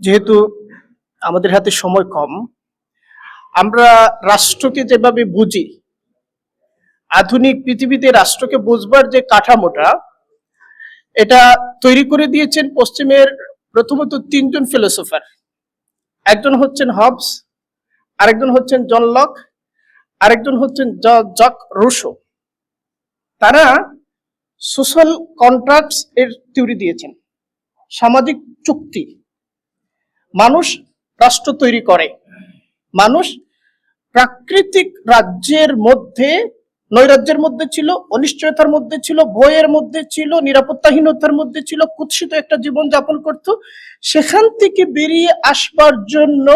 যেহেতু আমাদের হাতে সময় কম, আমরা রাষ্ট্রকে যেভাবে বুঝি, আধুনিক পৃথিবীতে রাষ্ট্রকে বুঝবার যে কাঠামোটা, এটা তৈরি করে দিয়েছেন পশ্চিমের প্রথমত তিনজন ফিলোসফার একজন হচ্ছেন হবস আরেকজন হচ্ছেন জন লক আরেকজন হচ্ছেন জক রুশো তারা সোশ্যাল কন্ট্রাক্টস এর থিওরি দিয়েছেন, সামাজিক চুক্তি। মানুষ রাষ্ট্র তৈরি করে। মানুষ প্রাকৃতিক রাজ্যের মধ্যে, নৈরাজ্যের মধ্যে ছিল, অনিশ্চয়তার মধ্যে ছিল, ভয়ের মধ্যে ছিল, নিরাপত্তাহীনতার মধ্যে ছিল, কুৎসিত একটা জীবন যাপন করত। সেখান থেকে বেরিয়ে আসবার জন্য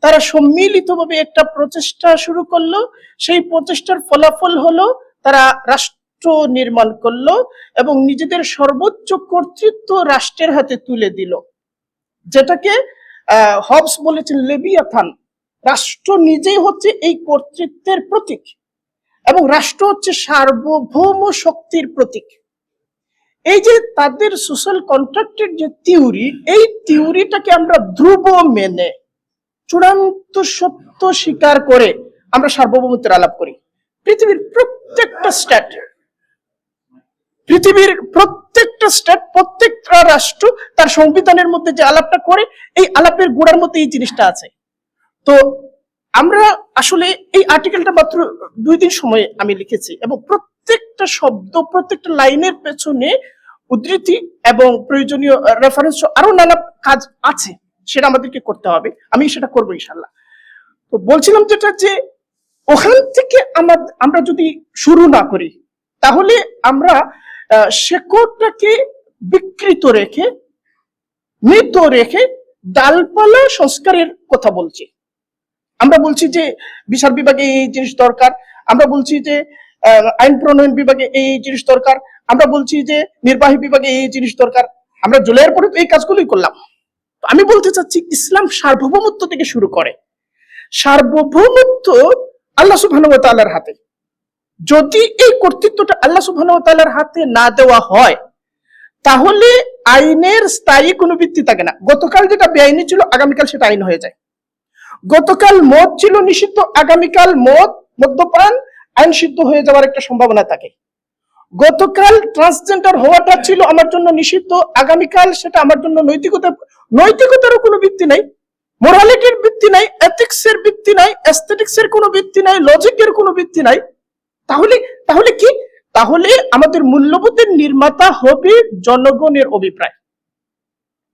তারা সম্মিলিতভাবে একটা প্রচেষ্টা শুরু করল। সেই প্রচেষ্টার ফলাফল হলো, তারা রাষ্ট্র নির্মাণ করল এবং নিজেদের সর্বোচ্চ কর্তৃত্ব রাষ্ট্রের হাতে তুলে দিল। যেটাকে হবস বলেছেন লেবিয়াথান। রাষ্ট্র নিজেই হচ্ছে এই কর্তৃত্বের প্রতীক এবং রাষ্ট্র হচ্ছে সার্বভৌম শক্তির প্রতীক। এই যে তাদের সোশ্যাল কন্ট্রাক্টের যে থিওরি এই থিওরিটাকে আমরা ধ্রুব মেনে, চূড়ান্ত সত্য স্বীকার করে আমরা সার্বভৌমত্বের আলাপ করি। পৃথিবীর প্রত্যেকটা স্ট্যাট পৃথিবীর প্রত্যেকটা স্টেট প্রত্যেকটা রাষ্ট্র তার সংবিধানের মধ্যে যে আলাপটা করে, এই আলাপের গোড়ার মধ্যে এই জিনিসটা আছে। তো আমরা আসলে এই আর্টিকেলটা মাত্র দুই দিন সময় আমি লিখেছি এবং প্রত্যেকটা শব্দ, প্রত্যেকটা লাইনের পেছনে উদ্ধৃতি এবং প্রয়োজনীয় রেফারেন্স আরও নানা কাজ আছে, সেটা আমাদেরকে করতে হবে। আমি সেটা করব ইনশাল্লাহ তো বলছিলাম যেটা যে, ওখান থেকে আমার, আমরা যদি শুরু না করি, তাহলে আমরা শেকড়টাকে বিকৃত রেখে, মৃত রেখে ডালপালা সংস্কারের কথা বলছি। আমরা বলছি যে বিচার বিভাগে এই জিনিস দরকার, আমরা বলছি যে আইন প্রণয়ন বিভাগে এই জিনিস দরকার, আমরা বলছি যে নির্বাহী বিভাগে এই জিনিস দরকার। আমরা জুলাইয়ের পরে তো এই কাজগুলোই করলাম। আমি বলতে চাচ্ছি, ইসলাম সার্বভৌমত্ব থেকে শুরু করে। সার্বভৌমত্ব আল্লাহ ওয়া হাতে। যদি এই কর্তৃত্বটা আল্লাহ সুবহানাহু হাতে না দেওয়া হয় তাহলে আইনের স্থায়ী কোনো ভিত্তি থাকে না। গতকাল যেটা বেআইনি ছিল, আগামীকাল সেটা আইন হয়ে যায়। গতকাল মদ ছিল নিষিদ্ধ, আগামীকাল মদ, মদ্যপান আইন সিদ্ধ হয়ে যাওয়ার একটা সম্ভাবনা থাকে। গতকাল ট্রান্সজেন্ডার হওয়াটা ছিল আমার জন্য নিষিদ্ধ, আগামীকাল সেটা আমার জন্য নৈতিকতা, নৈতিকতারও কোনো ভিত্তি নাই মোরালিটির ভিত্তি নাই এথিক্স এর ভিত্তি নাই অ্যাস্থেটিক্স এর কোনো ভিত্তি নাই লজিকের কোনো ভিত্তি নাই। তাহলে তাহলে কি? তাহলে আমাদের মূল্যবোধের নির্মাতা হবে জনগণের অভিপ্রায়।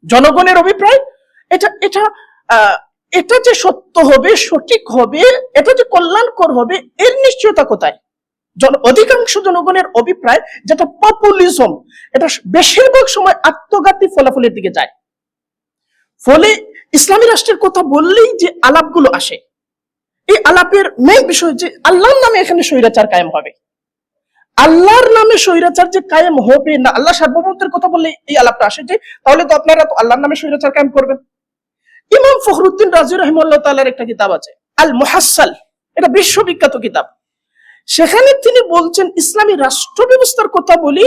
জনগণের অভিপ্রায়? এটা এটা এটা যে সত্য হবে, সঠিক হবে, এটা যে কল্যাণকর হবে, এর নিশ্চয়তা কোথায়? জন, অধিকাংশ জনগণের অভিপ্রায় যেটা পপুলিজম এটা বেশিরভাগ সময় আত্মঘাতী ফলাফলের দিকে যায়। ফলে ইসলামী রাষ্ট্রের কথা বললেই যে আলাপগুলো আসে। এই আলাপের মেন বিষয় যে আল্লাহর নামে এখানে স্বৈরাচার কায়েম হবে। আল্লাহর নামে স্বৈরাচার যে কায়েম হবে না, আল্লাহ সার্বভৌমত্বের কথা বললে এই আলাপটা আসে যে, তাহলে তো আপনারা তো আল্লাহর নামে স্বৈরাচার কায়েম করবেন। ইমাম ফখরুদ্দিন রাজি রহিমুল্লাহ একটা কিতাব আছে আল মুহাসসাল এটা বিশ্ববিখ্যাত কিতাব। সেখানে তিনি বলছেন, ইসলামী রাষ্ট্র ব্যবস্থার কথা বলি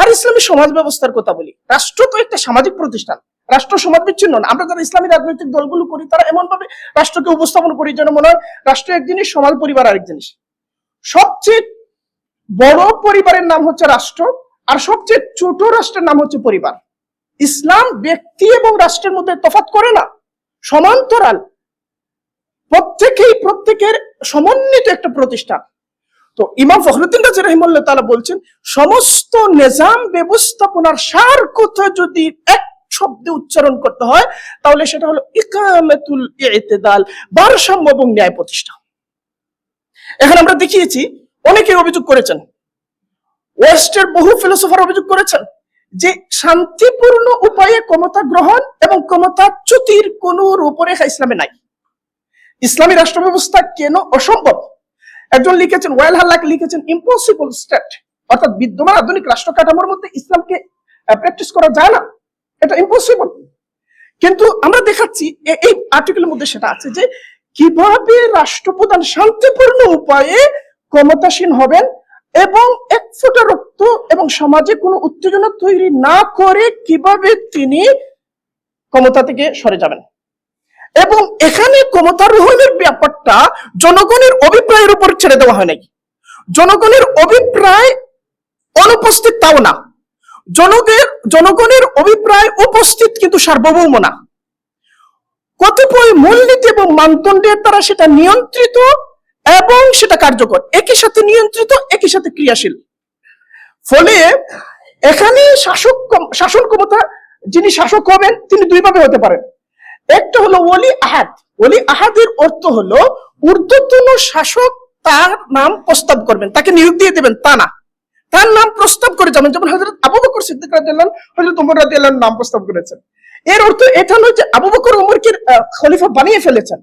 আর ইসলামী সমাজ ব্যবস্থার কথা বলি। রাষ্ট্র তো একটা সামাজিক প্রতিষ্ঠান, রাষ্ট্র সমাজ বিচ্ছিন্ন না, আমরা যারা ইসলামী রাজনৈতিক দলগুলো করি, তারা এমন ভাবে রাষ্ট্রকে উপস্থাপন করি যেন মনে হয় রাষ্ট্র এক জিনিস, সমাজ পরিবার আরেক জিনিস। সবচেয়ে বড় পরিবারের নাম হচ্ছে রাষ্ট্র, আর সবচেয়ে ছোট রাষ্ট্রের নাম হচ্ছে পরিবার। ইসলাম ব্যক্তি এবং রাষ্ট্রের মধ্যে তফাৎ করে না, সমান্তরাল। প্রত্যেকেই প্রত্যেকের সমন্বিত একটা প্রতিষ্ঠান। তো ইমাম ফখরুদ্দিন রাজি রহিমুল্লাহ তাআলা বলছেন, সমস্ত নিজাম ব্যবস্থাপনার সার কথা যদি এক শব্দে উচ্চারণ করতে হয়, তাহলে সেটা হলো ইকামাতুল ইতিদাল, ভারসাম্য এবং ন্যায় প্রতিষ্ঠা। এখন আমরা দেখিয়েছি অনেকে অভিযোগ করেছেন। ওয়েস্টের বহু ফিলোসফার অভিযোগ করেছেন যে শান্তিপূর্ণ উপায়ে ক্ষমতা গ্রহণ এবং ক্ষমতাচ্যুতির কোন রূপরেখা ইসলামে নাই। ইসলামী রাষ্ট্র ব্যবস্থা কেন অসম্ভব? একজন লিখেছেন ওয়াইল হাল্লাক লিখেছেন, ইম্পসিবল স্টেট অর্থাৎ বিদ্যমান আধুনিক রাষ্ট্র কাঠামোর মধ্যে ইসলামকে প্র্যাকটিস করা যায় না। এটা ইম্পসিবল। কিন্তু আমরা দেখাচ্ছি এই আর্টিকেলের মধ্যে সেটা আছে যে, কীভাবে রাষ্ট্রপ্রধান শান্তিপূর্ণ উপায়ে ক্ষমতাসীন হবেন এবং এক ফোঁটা রক্ত এবং সমাজে কোনো উত্তেজনা তৈরি না করে কীভাবে তিনি ক্ষমতা থেকে সরে যাবেন? এবং এখানে ক্ষমতারোহণের ব্যাপারটা জনগণের অভিপ্রায়ের উপর ছেড়ে দেওয়া হয় নাকি? জনগণের অভিপ্রায় অনুপস্থিত তাও না। জনগণের জনগণের অভিপ্রায় উপস্থিত কিন্তু সার্বভৌম না। কতিপয় মূলনীতি এবং মানদণ্ডের দ্বারা সেটা নিয়ন্ত্রিত এবং সেটা কার্যকর। একই সাথে নিয়ন্ত্রিত, একই সাথে ক্রিয়াশীল। ফলে এখানে শাসক শাসন ক্ষমতা, যিনি শাসক হবেন, তিনি দুইভাবে হতে পারেন। একটা হলো ওলি আহাদ। ওলি আহাদের অর্থ হলো ঊর্ধ্বতন শাসক তার নাম প্রস্তাব করবেন, তাকে নিয়োগ দিয়ে দেবেন, তা না। তার নাম প্রস্তাব করে যাবেন, যেমন হজরত আবু বকর সিদ্দিক রাদিয়াল্লাহু হজরত উমর রাদিয়াল্লাহু নাম প্রস্তাব করেছেন। এর অর্থ এটা নয় যে আবু বকর উমরকে খলিফা বানিয়ে ফেলেছেন।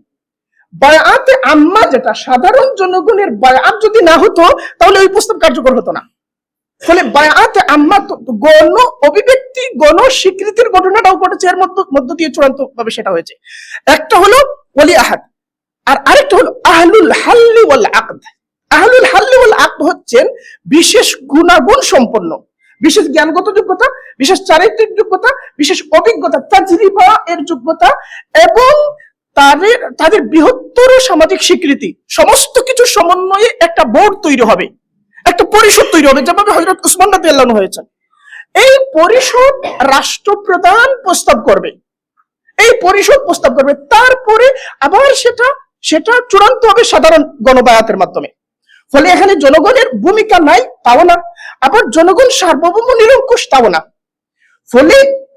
বায়াতে আম্মা যেটা সাধারণ জনগণের বায়াত যদি না হতো, তাহলে ওই প্রস্তাব কার্যকর হতো না। ফলে বায়াতে আম্মা গণ অভিব্যক্তি, গণ স্বীকৃতির ঘটনাটাও ঘটেছে, এর মধ্য মধ্য দিয়ে চূড়ান্ত ভাবে সেটা হয়েছে। একটা হলো ওলি আহাদ, আর আরেকটা হলো আহলুল হাল্লি ওয়াল আকদ। আহলুল হাল্লি ওয়াল আকদ হচ্ছেন বিশেষ গুণাগুণ সম্পন্ন, বিশেষ জ্ঞানগত যোগ্যতা, বিশেষ চারিত্রিক যোগ্যতা, বিশেষ অভিজ্ঞতা, তাজরিবা এর যোগ্যতা, এবং তাদের তাদের বৃহত্তর সামাজিক স্বীকৃতি, সমস্ত কিছু সমন্বয়ে একটা বোর্ড তৈরি হবে, একটা পরিষদ তৈরি হবে, যেভাবে হজরত উসমান রাদি হয়েছেন। এই পরিষদ রাষ্ট্রপ্রধান প্রস্তাব করবে। এই পরিষদ প্রস্তাব করবে। তারপরে আবার সেটা সেটা চূড়ান্ত হবে সাধারণ গণবায়াতের মাধ্যমে। ফলে এখানে জনগণের ভূমিকা নাই, তাও না। আবার জনগণ সার্বভৌম নিরঙ্কুশ, তাও না। ফলে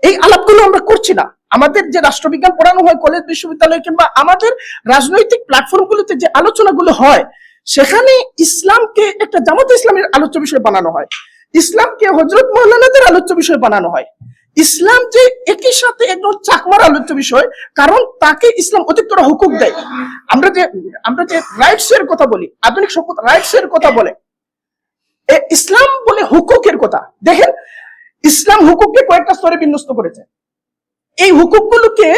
এই আলাপগুলো আমরা করছি না। আমাদের যে রাষ্ট্রবিজ্ঞান পড়ানো হয় কলেজ বিশ্ববিদ্যালয় কিংবা আমাদের রাজনৈতিক প্ল্যাটফর্মগুলোতে যে আলোচনাগুলো হয়, সেখানে ইসলামকে একটা জামাত ইসলামের আলোচ্য বিষয় বানানো হয়। ইসলামকে হজরত মৌলানাদের আলোচ্য বিষয় বানানো হয়। ইসলাম যে একই সাথে একদম চাকমার আলোচ্য বিষয়, কারণ তাকে ইসলাম অধিকতর হুকুক দেয়। আমরা যে আমরা যে রাইটস এর কথা বলি, আধুনিক সভ্যতা রাইটস এর কথা বলে ইসলাম বলে হুকুকের কথা। দেখেন, ইসলাম হুকুককে কয়েকটা স্তরে বিন্যস্ত করেছে। এই হুকুকগুলোকে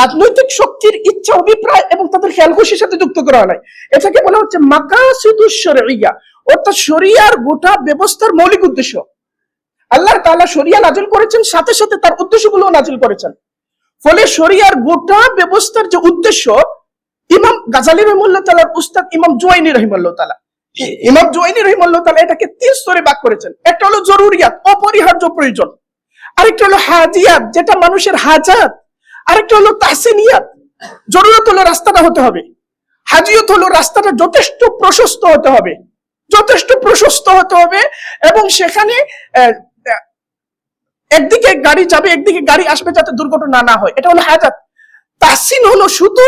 রাজনৈতিক শক্তির ইচ্ছা, অভিপ্রায় এবং তাদের খেয়াল খুশির সাথে যুক্ত করা হয় এটাকে বলা হচ্ছে মাকাসিদুস শরিয়া, অর্থাৎ শরিয়ার গোটা ব্যবস্থার মৌলিক উদ্দেশ্য। আল্লাহ তাআলা শরিয়া নাজিল করেছেন, সাথে সাথে তার উদ্দেশ্যগুলো নাজিল করেছেন। ফলে শরিয়ার গোটা ব্যবস্থার যে উদ্দেশ্য, ইমাম গাজালি রহিমুল্লাহ তালার উস্তাদ ইমাম জোয়াইনি রহিমুল্লাহ তালা ইমাম জোয়াইনি রহিমুল্লাহ তালা এটাকে তিন স্তরে ভাগ করেছেন। একটা হলো জরুরিয়াত, অপরিহার্য প্রয়োজন। আরেকটা হলো হাজিয়াত যেটা মানুষের হাজাত। আরেকটা হলো তাহসিনিয়াত, জরুরত হলো রাস্তাটা হতে হবে। হাজিয়ত হলো রাস্তাটা যথেষ্ট প্রশস্ত হতে হবে। যথেষ্ট প্রশস্ত হতে হবে এবং সেখানে একদিকে গাড়ি যাবে, একদিকে গাড়ি আসবে যাতে দুর্ঘটনা না হয়। এটা হলো হাজাত। তাহসিন হলো শুধু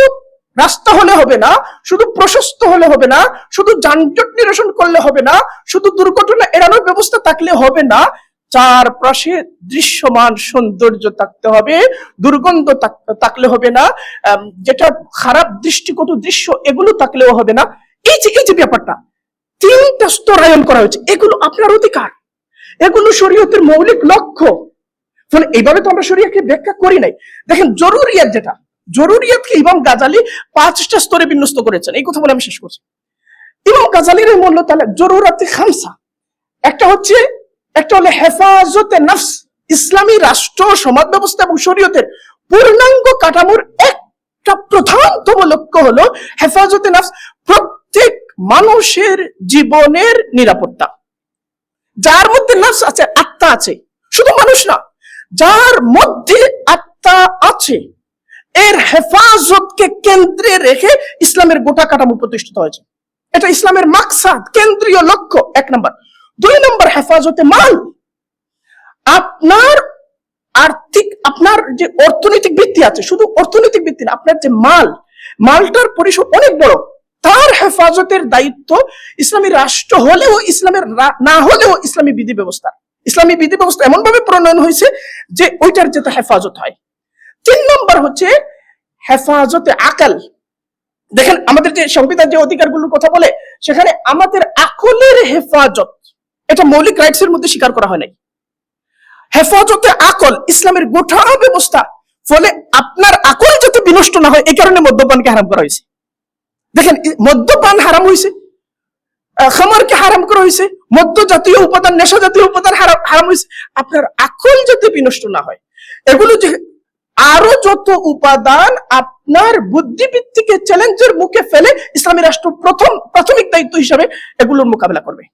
রাস্তা হলে হবে না, শুধু প্রশস্ত হলে হবে না, শুধু যানজট নিরসন করলে হবে না, শুধু দুর্ঘটনা এড়ানোর ব্যবস্থা থাকলে হবে না চারপাশে দৃশ্যমান সৌন্দর্য থাকতে হবে, দুর্গন্ধ থাকলে হবে না যেটা খারাপ দৃষ্টিকটু দৃশ্য এগুলো থাকলেও হবে না। এই যে এই যে ব্যাপারটা, তিনটা স্তরায়ন করা হয়েছে, এগুলো আপনার অধিকার। এগুলো শরীয়তের মৌলিক লক্ষ্য। ফলে এইভাবে তো আমরা শরীয়তকে ব্যাখ্যা করি নাই। দেখেন, জরুরিয়াত যেটা, জরুরিয়াতকে ইমাম গাজালি পাঁচটা স্তরে বিন্যস্ত করেছেন। এই কথা বলে আমি শেষ করছি। ইমাম গাজালির মূল্য তাহলে জরুরাতে খামসা। একটা হচ্ছে একটা হলো হেফাজতে নফস, ইসলামী রাষ্ট্র, সমাজ ব্যবস্থা এবং শরীয়তের পূর্ণাঙ্গ কাঠামোর একটা প্রধানতম লক্ষ্য হলো হেফাজতে নফস প্রত্যেক মানুষের জীবনের নিরাপত্তা। যার মধ্যে নফস আছে, আত্মা আছে, শুধু মানুষ না, যার মধ্যে আত্মা আছে, এর হেফাজতকে কেন্দ্রে রেখে ইসলামের গোটা কাঠামো প্রতিষ্ঠিত হয়েছে। এটা ইসলামের মাকসাদ, কেন্দ্রীয় লক্ষ্য, এক নম্বর। দুই নম্বর হেফাজতে মাল। আপনার আর্থিক, আপনার যে অর্থনৈতিক ভিত্তি আছে, শুধু অর্থনৈতিক ভিত্তি না, আপনার যে মাল, মালটার পরিসর অনেক বড়। তার হেফাজতের দায়িত্ব ইসলামী রাষ্ট্র হলেও ইসলামের না হলেও ইসলামী বিধি ব্যবস্থা ইসলামী বিধি ব্যবস্থা এমন ভাবে প্রণয়ন হয়েছে যে ওইটার যেটা হেফাজত হয়। তিন নম্বর হচ্ছে হেফাজতে আকাল। দেখেন, আমাদের যে সংবিধান যে অধিকারগুলোর কথা বলে, সেখানে আমাদের আকলের হেফাজত এটা মৌলিক রাইটস এর মধ্যে স্বীকার করা হয় নাই। হেফাজতে আকল, ইসলামের গোটা ব্যবস্থা, ফলে আপনার আকল যাতে বিনষ্ট না হয়, এই কারণে মদ্যপানকে হারাম করা হয়েছে। দেখেন মদ্যপান হারাম হয়েছে খামারকে হারাম করা হয়েছে মদ্য জাতীয় উপাদান নেশা জাতীয় উপাদান হারাম হয়েছে। আপনার আকল যাতে বিনষ্ট না হয়, এগুলো যে আরও যত উপাদান আপনার বুদ্ধিবৃত্তিকে চ্যালেঞ্জের মুখে ফেলে, ইসলামী রাষ্ট্র প্রথম, প্রাথমিক দায়িত্ব হিসাবে এগুলোর মোকাবেলা করবে।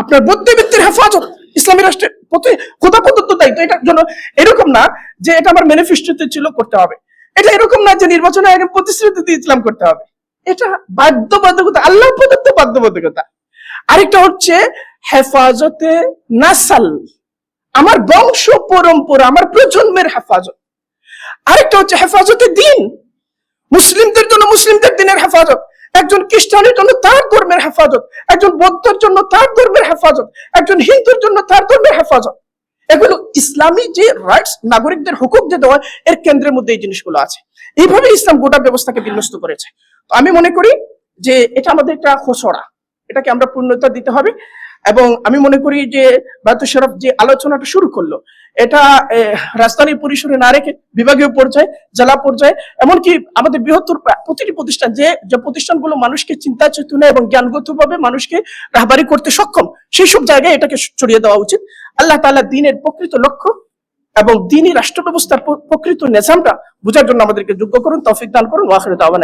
আপনার বুদ্ধিবৃত্তির হেফাজত, ইসলামী রাষ্ট্রের প্রতি খোদা প্রদত্ত দায়িত্ব, এটার জন্য এরকম না যে এটা আমার ম্যানিফেস্টোতে ছিল করতে হবে। এটা এরকম না যে নির্বাচনে আগে প্রতিশ্রুতি দিয়েছিলাম করতে হবে। এটা বাধ্যবাধকতা আল্লাহ প্রদত্ত বাধ্যবাধকতা। আরেকটা হচ্ছে হেফাজতে নাসাল, আমার বংশ পরম্পরা, আমার প্রজন্মের হেফাজত। আরেকটা হচ্ছে হেফাজতে দিন, মুসলিমদের জন্য মুসলিমদের দিনের হেফাজত। একজন খ্রিস্টানের জন্য তার ধর্মের হেফাজত, একজন বৌদ্ধের জন্য তার ধর্মের হেফাজত, একজন হিন্দুর জন্য তার ধর্মের হেফাজত। এগুলো ইসলামী যে রাইটস নাগরিকদের হুকুক যে দেওয়া, এর কেন্দ্রের মধ্যে এই জিনিসগুলো আছে। এইভাবে ইসলাম গোটা ব্যবস্থাকে বিন্যস্ত করেছে। আমি মনে করি যে এটা আমাদের একটা খসড়া। এটাকে আমরা পূর্ণতা দিতে হবে। এবং আমি মনে করি যে বায়তুল যে আলোচনাটা শুরু করল, এটা রাজধানী পরিসরে না রেখে বিভাগীয় পর্যায়ে, জেলা পর্যায়ে, এমনকি আমাদের বৃহত্তর প্রতিটি প্রতিষ্ঠান যে যে প্রতিষ্ঠানগুলো মানুষকে চিন্তা, চেতনা এবং জ্ঞানগতভাবে মানুষকে রাহবারি করতে সক্ষম সেই সব জায়গায় এটাকে ছড়িয়ে দেওয়া উচিত। আল্লাহ তাআলা দিনের প্রকৃত লক্ষ্য এবং দিনই রাষ্ট্র ব্যবস্থার প্রকৃত নিজামটা বোঝার জন্য আমাদেরকে যোগ্য করুন, তৌফিক দান করুন ওয়াখির দাওয়ান